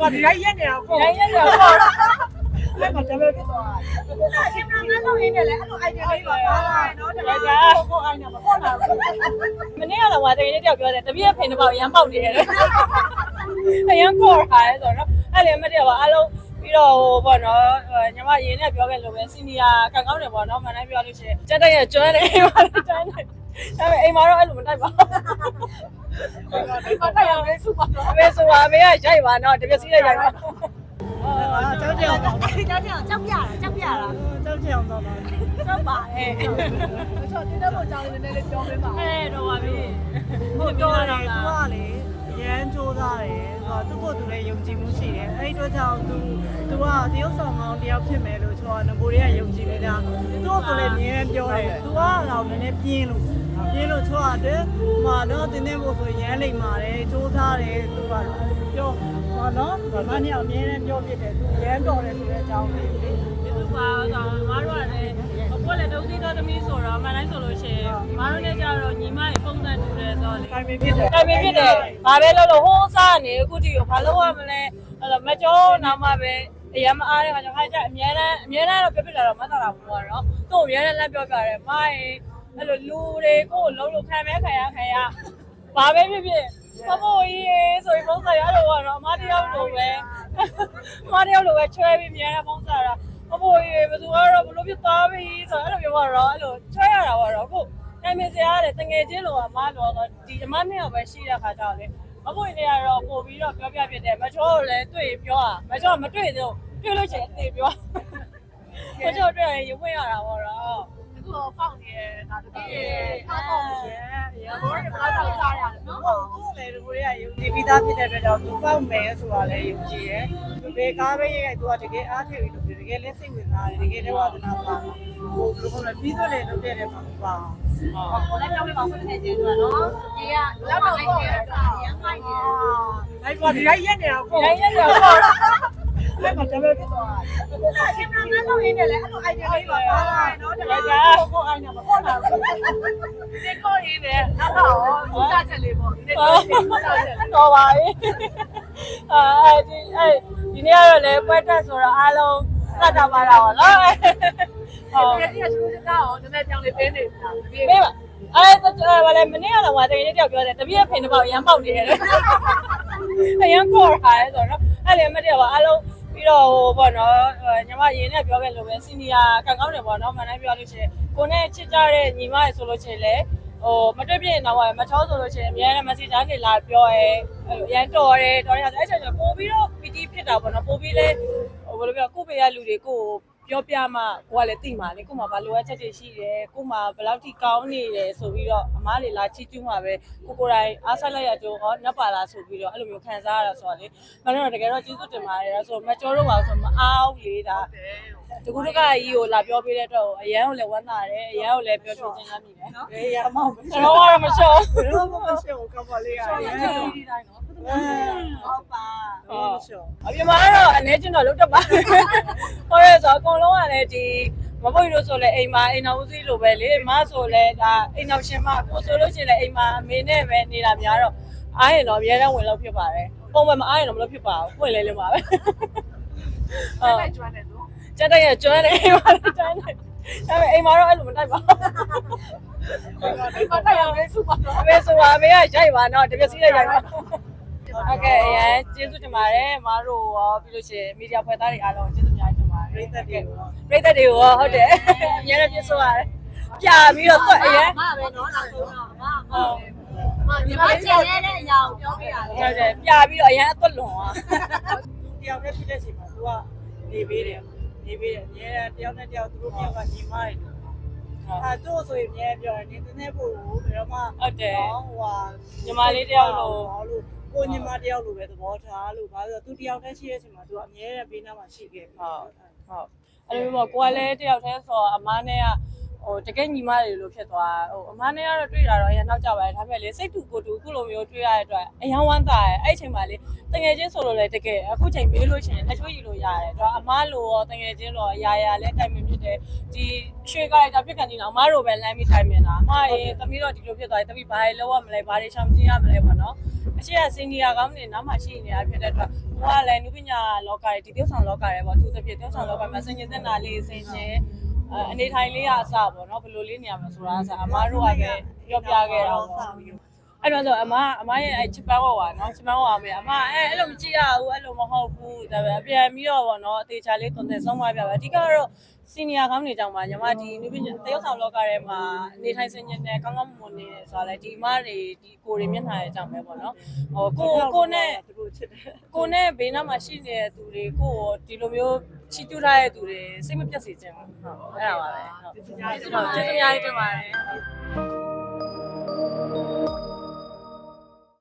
အဲ့ဘာဒီရိုက်ရက်နေတာကိုရိုင်းရက်ရောပေါ့အဲ့မှာတပည့်ဖြစ်သွားတာခင်ဗျားငါတော့ရင်းနေလေအဲ့လို idea လေးပါပါလာနော်တပည့်ကိုကိုအိုင်နာမပေါ်လာဘူးမနေ့ကတော့ငါတကယ်တယောက်ပြောတယ်တပည့်ရဲ့ဖိနေပေါ့ရမ်းပေါက်နေတယ်အရန်ခေါ်ထားတယ်ဆိုတော့အဲ့လေမတည့်ပါအားလုံးပြီးတော့ဟိုပေါ့နော်ညီမရင်းနဲ့ပြောခဲ့လို့ပဲစီနီယာကန်ကောင်းတယ်ပေါ့နော်မန်တိုင်းပြောလို့ရှိရင်စက်တက်ရဲ့ကျွမ်းတယ်အိမ်မှာကျွမ်းတယ်ဒါပေမဲ့အိမ်မှာတော့အဲ့လိုမတိုက်ပါဘူးဒီမှာတက်ရမယ်စုပါတော့ အမေဆိုပါအမေကရိုက်ပါတော့တပြက်စီးနဲ့ရိုက်ပါအာကြောက်ကြောက်တော့ကြောက်ကြောက်ကြောက်ပြတာကြောက်ပြတာကြောက်ကြောက်တော့ပါကြောက်ပါရဲ့ဆိုတော့တင်းတော့ကြောက်နေတယ်လေးပြောပေးပါအဲ့တော့ပါပြီဟုတ်ပြောတယ်သူကလေရမ်းစူးစားတယ်ဆိုတော့သူ့ကိုယ်သူလည်းယုံကြည်မှုရှိတယ်အဲ့ဒီတော့ကြောင့်သူသူကတရုပ်ဆောင်ကောင်းတယောက်ဖြစ်မယ်လို့ကျွန်တော်ငကိုတွေကယုံကြည်နေတာသူ့ကိုယ်လည်းမြဲပြောတယ်သူကတော့နည်းနည်းပြင်းလို့ ပြင်းလို့ချောရတယ်ဟိုတော့တင်းနေဖို့ဆိုရမ်းလိမ့်ပါတယ်စူးစားတယ်သူကတော့ပြောဟောနော်ဘာမှမအမြဲတမ်းပြောပြတယ်သူရမ်းတော်တယ်ဆိုတဲ့အကြောင်းလေးလေဒီလိုပါတော့မအားတော့လည်းဘို့လည်းဒုတိယသမီးဆိုတော့မန်တိုင်းဆိုလို့ရှိရင်မအားနဲ့ကြတော့ညီမရဲ့ပုံစံတူတယ်ဆိုတော့လေတိုင်ပင်ဖြစ်တယ်တိုင်ပင်ဖြစ်တယ်ဘာပဲလုပ်လို့ဟိုးစားနေအခုတိကိုဘာလုပ်ရမလဲအဲ့တော့မကြောနာမပဲအရင်မအားတဲ့ခါကျခါကျအများတန်းအများတန်းတော့ပြပြလာတော့မသာတာဘူးပေါ့နော်သူ့ကိုအများတန်းလက်ပြောပြတယ်မိုင်း အဲ့လိုလူတွေကိုလုံးလို့ခံမဲခံရခံရဘာပဲဖြစ်ဖြစ်မမို့ကြီးဆိုရင်ပုံစံရတော့ပေါ့နော်အမတယောက်လိုပဲအမတယောက်လိုပဲချွဲပြီးများတဲ့ပုံစံတာမမို့ကြီးဘယ်သူကတော့ဘလို့ဖြစ်သွားပြီဆိုတော့အဲ့လိုမျိုးတော့အဲ့လိုချွဲရတာပေါ့နော်အခုတိုင်ပင်စရာတဲ့တငယ်ချင်းလိုကအမလိုတော့ဒီအမနှစ်ယောက်ပဲရှိတဲ့ခါကျတော့လေမပွင့်နေရတော့ပို့ပြီးတော့ပြောပြဖြစ်တယ်မချောကိုလည်းတွေ့ပြောอ่ะမချောမတွေ့သေးဘူးတွေ့လို့ရှိရင်သိပြောမချောတွေ့ရင်ရုပ်ဝင်ရတာပေါ့တော့ အခုတော့ပေါက်နေတယ်ဒါတကယ်အားပေါင်းရဲ့ရဘောရဘာသာကြားရတယ်နော်ဟုတ်တယ်ဒီကိုရယုံကြည်ပြီးသားဖြစ်တဲ့အတွက်ကြောင့်သူပေါက်မယ်ဆိုတာလည်းယုံကြည်ရဲ့ဘယ်ကားပဲရဲ့သူကတကယ်အားထည့်ပြီးလုပ်တယ်တကယ်လက်စိတ်ဝင်စားတယ်တကယ်တဝဒနာပါဟိုဘယ်လိုလဲပြီးတော့လည်းလုပ်တဲ့မှာပါဟိုလည်းပြောပြပါဦးနေချင်းတို့နော်ဒီကလောက်တော့လိုက်နေတာစာရမ်းမိုက်နေတယ်အဲ့ဘာဒီရိုက်ရက်နေတာကိုရိုင်းရက်ရောပေါ့အဲ့မှာတပည့်ဖြစ်သွားတာခင်ဗျားငါတော့ရင်းနေလေအဲ့လို idea လေးပါပါလာနော်တပည့် ကိုကိုအိုင်နာမပေါ်လာဘူးဒီကိုရင်းနဲ့နောက်တော့ဘုရားချက်လေးပေါ့ဒီကိုရင်းဘုရားချက်လေးတော့ပါပြီအာဒီအဲ့ဒီနေ့ကတော့လည်းပွဲတက်ဆိုတော့အားလုံးသတ်တာပါတာပေါ့နော်ဟုတ်ဒီကရှူးတာရောနည်းနည်းပြောင်းလေးပေးနေတာပြေးမေးပါအဲ့ဒါဘာလဲမနေ့ကတော့ငါတကယ်တယောက်ပြောတယ်တပည့်ရဲ့ဖိနေပေါ့ရမ်းပေါက်နေတယ်အရန်ခေါ်ထားတယ်ဆိုတော့အဲ့လေမတည့်ပါအားလုံး ပြီးတော့ဟိုပေါ့နော်ညီမရင်းနဲ့ပြောခဲ့လို့ပဲစီနီယာကန်ကောင်းတယ်ပေါ့နော်မန်တိုင်းပြောလို့ရှိရင်ကိုနဲ့ချစ်ကြတဲ့ညီမရေဆိုလို့ရှိရင်လေဟိုမတွေ့ပြရင်တော့မချောဆိုလို့ရှိရင်အများနဲ့ message ကနေလာပြောရဲအရန်တော်တယ်တော်တယ်ဆိုအဲ့ချိန်ကျပို့ပြီးတော့ PT ဖြစ်တာပေါ့နော်ပို့ပြီးလဲဟိုဘယ်လိုပြောကိုပေရလူတွေကို ပြောပြမှကိုကလည်းသိမှာလေကိုမှဘာလိုအပ်ချက်တွေရှိတယ်ကိုမှဘယ်လောက်ထိကောင်းနေတယ်ဆိုပြီးတော့အမားတွေလာချီးကျူးမှာပဲကိုကိုယ်တိုင်အားဆက်လိုက်ရကြဟောနပ်ပါလားဆိုပြီးတော့အဲ့လိုမျိုးခံစားရတာဆိုတော့လေမင်းတို့တကယ်တော့ကျေးဇူးတင်ပါတယ်ဆိုတော့မကျော်တော့ပါဆိုမအားလေဒါ တကူတကကြီးကိုလာပြောပေးတဲ့အတွက်အရန်ကိုလည်းဝမ်းသာတယ်အရန်ကိုလည်းပြောချင်ချင်လားမိတယ်နော်အေးရမောင်းမကျွန်တော်ကတော့မချောဘယ်လိုမှမရှိဘူးကပ်ပါလေးရတယ်ဒီတိုင်းနော်ဟုတ်ပါဟုတ်ရှောအပြင်မှာတော့အနေချင်းတော့လုတ်တတ်ပါဟုတ်ရဲ့ဆိုအကုန်လုံးကလည်းဒီမပွင့်လို့ဆိုလဲအိမ်မှာအိမ်တော်ဦးစီးလိုပဲလေမဆိုလဲဒါအိမ်တော်ရှင်မကိုဆိုလို့ရှိရင်လည်းအိမ်မှာအမေနဲ့ပဲနေတာများတော့အားရင်တော့အများတန်းဝင်လို့ဖြစ်ပါတယ်ပုံမှန်မအားရင်တော့မလို့ဖြစ်ပါဘူးပွင့်လဲလဲပါပဲအဲ့လိုက်ကျွမ်းတယ် နော်ကျန်တဲ့ရကျွမ်းတယ်အိမ်မှာလည်းကျွမ်းတယ်ဒါပေမဲ့အိမ်မှာတော့အဲ့လိုမတိုက်ပါဘူးဒီမှာတက်ရမယ်စုပါတော့အမေဆိုပါအမေကရိုက်ပါတော့တပြက်စီးနဲ့ရိုက်ပါဟုတ်ကဲ့အရင်ကျေးဇူးတင်ပါတယ်မအားတို့ရောပြီးလို့ရှိရင်မီဒီယာဖွဲ့သားတွေအားလုံးကျေးဇူးများတင်ပါတယ်ပြိသက်တွေကိုပြိတ္တတွေကိုရောဟုတ်တယ်အများနဲ့ပြဆိုရတယ်ပြပြီးတော့တွက်အရင်မပဲနော်နောက်ဆုံးတော့မမမဒီမှာကျန်နေတဲ့အရာကိုပြောပြရတယ်ဟုတ်တယ်ပြပြီးတော့အရင်အသွက်လွန်သွားတယောက်နဲ့ဖြစ်တဲ့ချိန်မှာ तू ကနေပေးတယ် နေပေးတယ်အများတယောက်နဲ့တယောက်သူတို့ပြောကညီမတွေအဲသူ့ဆိုရင်အများပြောတယ်နေတင်းနေဖို့ဘယ်တော့မှဟုတ်တယ်ဟိုဟာညီမလေးတယောက်လိုလို့ကိုညီမတယောက်လိုပဲသဘောထားလို့ဘာလို့သူတယောက်တည်းရှိတဲ့အချိန်မှာ तू အများနဲ့ပေးနာမှာရှိခဲ့ဟုတ်ဟုတ်အဲ့လိုမျိုးပေါ့ကိုကလည်းတယောက်တည်းဆိုတော့အမားနဲ့က ဟိုတကယ်ညီမတွေလိုဖြစ်သွားဟိုအမားနဲ့ကတော့တွေ့တာတော့အရင်နောက်ကြပါတယ်ဒါပေမဲ့လေစိတ်တူကိုတူခုလိုမျိုးတွေ့ရတဲ့အတွက်အရင်ဝမ်းသာတယ်အဲ့ချိန်မှာလေတငယ်ချင်းဆိုလို့လေတကယ်အခုချိန်မေးလို့ရှိရင်အချိုးရီလို့ရတယ်ဒါအမားလိုရောတငယ်ချင်းလိုရောအရာရာလဲတိုင်ပင်ဖြစ်တယ်ဒီရွှေကားတာဖြစ်ကန်နေတာအမားတို့ပဲလမ်းပြီးတိုင်ပင်တာအမားရေသမီးတော့ဒီလိုဖြစ်သွားတယ်သမီးဘာတွေလောက်ရမလဲဘာတွေချောင်ကျင်းရမလဲပေါ့နော်အရှိကစင်နီယာကောင်းနေနောက်မှရှိနေတာဖြစ်တဲ့အတွက်ဘဝလည်းနုပညာလောကတွေဒီ tiêu ဆောင်လောကတွေပေါ့သူတစ်ဖြစ် tiêu ဆောင်လောကမှာစင်ကျင်တဲ့နာလေးစင်ချင်း အနေထိုင်လေးရအစပေါ့နော်ဘယ်လိုလေးနေရမလဲဆိုတာအစအမားတို့ကပဲပြောပြခဲ့တာပေါ့အဲ့တော့ဆိုအမအမရဲ့ချစ်ပန်းဝါနော်ချစ်ပန်းဝါမယ်အမအဲ့အဲ့လိုမကြည့်ရဘူးအဲ့လိုမဟုတ်ဘူးဒါပေမဲ့ပြန်ပြီးတော့ဗောနော်အသေးချာလေးတွန်တဲ့ဆုံးမပြပါအဓိကတော့ စီနီယာကောင်းနေကြောင်ပါညီမဒီနုပညာတရုတ်ဆောင်လောကထဲမှာနေထိုင်စင်ကျင်တဲ့ကောင်းကောင်းမွန်နေတယ်ဆိုတာလေဒီမတွေဒီကိုတွေမျက်နှာရဲ့အကြောင်းပဲဗောနော်ဟိုကိုကိုနဲ့သူတို့ချစ်တယ်ကိုနဲ့ဘေးနားမှာရှိနေတဲ့သူတွေကိုရောဒီလိုမျိုးချီတူထားတဲ့သူတွေစိတ်မပြတ်စေချင်ဘူးဟုတ်အဲ့ဒါပါပဲဟုတ်ကျေးဇူးများတင်ပါတယ်